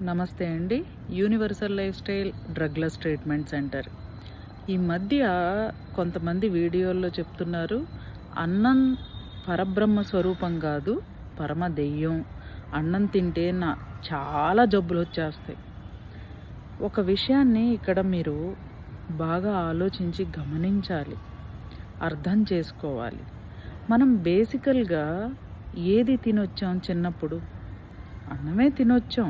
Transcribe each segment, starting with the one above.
నమస్తే అండి. Universal life style drugless treatment centre ఈ మధ్య కొంతమంది వీడియోల్లో చెప్తున్నారు అన్నం పరబ్రహ్మ స్వరూపం కాదు పరమ దెయ్యం. అన్నం తింటే నా చాలా జబ్బులు వచ్చేస్తాయి. ఒక విషయాన్ని ఇక్కడ మీరు బాగా ఆలోచించి గమనించాలి అర్థం చేసుకోవాలి. మనం బేసికల్గా ఏది తినొచ్చాం చిన్నప్పుడు? అన్నమే తినొచ్చాం.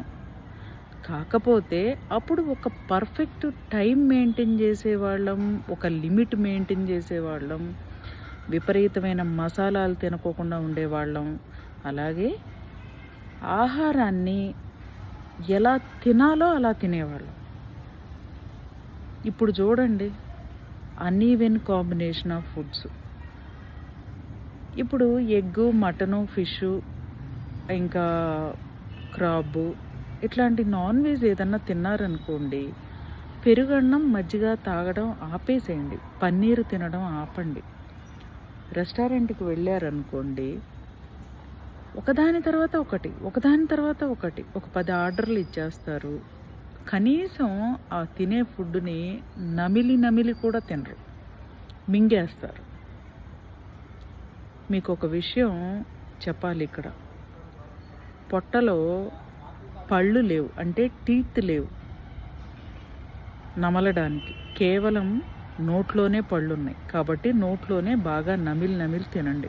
కాకపోతే అప్పుడు ఒక పర్ఫెక్ట్ టైం మెయింటైన్ చేసేవాళ్ళం ఒక లిమిట్ మెయింటైన్ చేసేవాళ్ళం విపరీతమైన మసాలాలు తినకోకుండా ఉండేవాళ్ళం. అలాగే ఆహారాన్ని ఎలా తినాలో అలా తినేవాళ్ళం. ఇప్పుడు చూడండి అన్ఈవెన్ కాంబినేషన్ ఆఫ్ ఫుడ్స్ ఇప్పుడు ఎగ్గు మటను ఫిష్ ఇంకా క్రాబు ఇట్లాంటి నాన్ వెజ్ ఏదన్నా తిన్నారనుకోండి పెరుగన్నం మజ్జిగ తాగడం ఆపేసేయండి. పన్నీరు తినడం ఆపండి. రెస్టారెంట్కి వెళ్ళారనుకోండి ఒకదాని తర్వాత ఒకటి ఒకదాని తర్వాత ఒకటి ఒక పది ఆర్డర్లు ఇచ్చేస్తారు. కనీసం ఆ తినే ఫుడ్ని నమిలి నమిలి కూడా తినరు. మింగేస్తారు. మీకు ఒక విషయం చెప్పాలి ఇక్కడ. పొట్టలో పళ్ళు లేవు అంటే టీత్ లేవు. నమలడానికి. కేవలం నోట్లోనే పళ్ళు ఉన్నాయి కాబట్టి నోట్లోనే బాగా నమిలి నమిలి తినండి.